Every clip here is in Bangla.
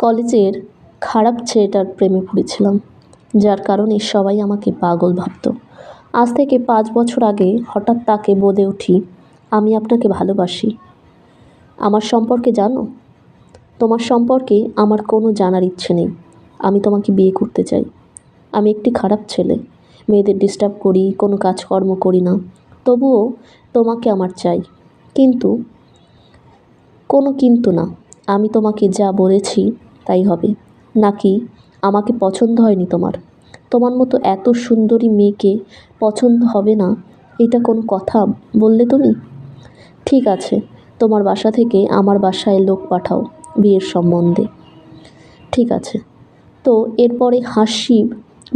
কলেজের খারাপ ছেলেটার প্রেমে পড়েছিলাম, যার কারণে সবাই আমাকে পাগল ভাবত। আজ থেকে পাঁচ বছর আগে হঠাৎ তাকে বলে উঠি, আমি আপনাকে ভালোবাসি। আমার সম্পর্কে জানো? তোমার সম্পর্কে আমার কোনো জানার ইচ্ছে নেই। আমি তোমাকে বিয়ে করতে চাই। আমি একটি খারাপ ছেলে। মেয়েদের ডিস্টার্ব করি, কোনো কাজকর্ম করি না। তবুও তোমাকে আমার চাই। কিন্তু, কোনো কিন্তু না। আমি তোমাকে যা বলেছি তাই হবে। নাকি আমাকে পছন্দ হয়নি তোমার? তোমার মতো এত সুন্দরী মেয়েকে পছন্দ হবে না, এটা কোনো কথা বললে তুমি? ঠিক আছে, তোমার বাসা থেকে আমার বাসায় লোক পাঠাও বিয়ের সম্বন্ধে। ঠিক আছে। তো এরপরে হাসিব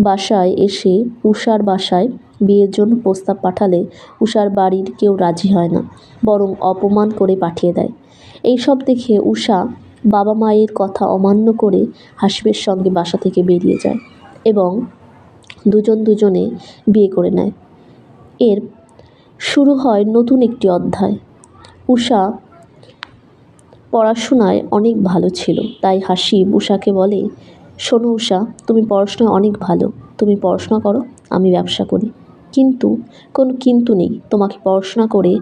বাসায় এসে উষার বাসায় বিয়ের জন্য প্রস্তাব পাঠালে উষার বাড়ির কেউ রাজি হয় না, বরং অপমান করে পাঠিয়ে দেয়। এইসব দেখে উষা বাবা মায়ের কথা অমান্য করে হাসিবের সঙ্গে বাসা থেকে বেরিয়ে যায় এবং দুজন দুজনে বিয়ে করে নেয়। এর শুরু হয় নতুন একটি অধ্যায়। উষা পড়াশোনায় অনেক ভালো ছিল, তাই হাসিব উষাকে বলে, শোনো উষা, তুমি পড়াশোনায় অনেক ভালো, তুমি পড়াশোনা করো, আমি ব্যবসা করি। কিন্তু কোনো কিন্তু নেই, তোমাকে পড়াশোনা করে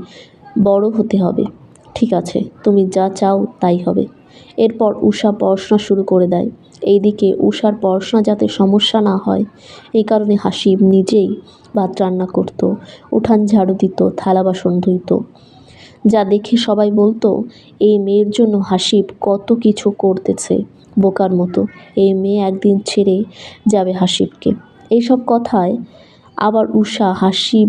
বড় হতে হবে। ঠিক আছে, তুমি যা চাও তাই হবে। এরপর উষা পড়াশোনা শুরু করে দেয়। এইদিকে উষার পড়াশোনা যাতে সমস্যা না হয়, এই কারণে হাসিব নিজেই ভাত রান্না করতো, উঠান ঝাড়ু দিত, থালা বাসন ধুইত। যা দেখে সবাই বলতো, এই মেয়ের জন্য হাসিব কত কিছু করতেছে বোকার মতো। এই মেয়ে একদিন ছেড়ে যাবে হাসিবকে এইসব কথায় আবার উষা হাসিব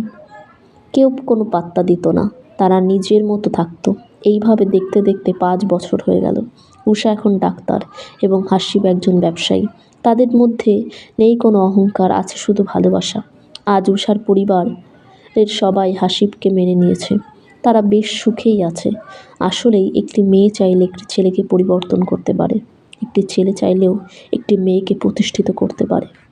কেউ কোনো পাত্তা দিত না। তারা নিজের মতো থাকতো। এইভাবে দেখতে দেখতে পাঁচ বছর হয়ে গেল। উষা এখন ডাক্তার এবং হাসিব একজন ব্যবসায়ী। তাদের মধ্যে নেই কোনো অহংকার, আছে শুধু ভালোবাসা। আজ উষার পরিবার এর সবাই হাসিবকে মেনে নিয়েছে। তারা বেশ সুখেই আছে। আসলেই একটি মেয়ে চাইলে একটি ছেলেকে পরিবর্তন করতে পারে। একটি ছেলে চাইলেও একটি মেয়েকে প্রতিষ্ঠিত করতে পারে।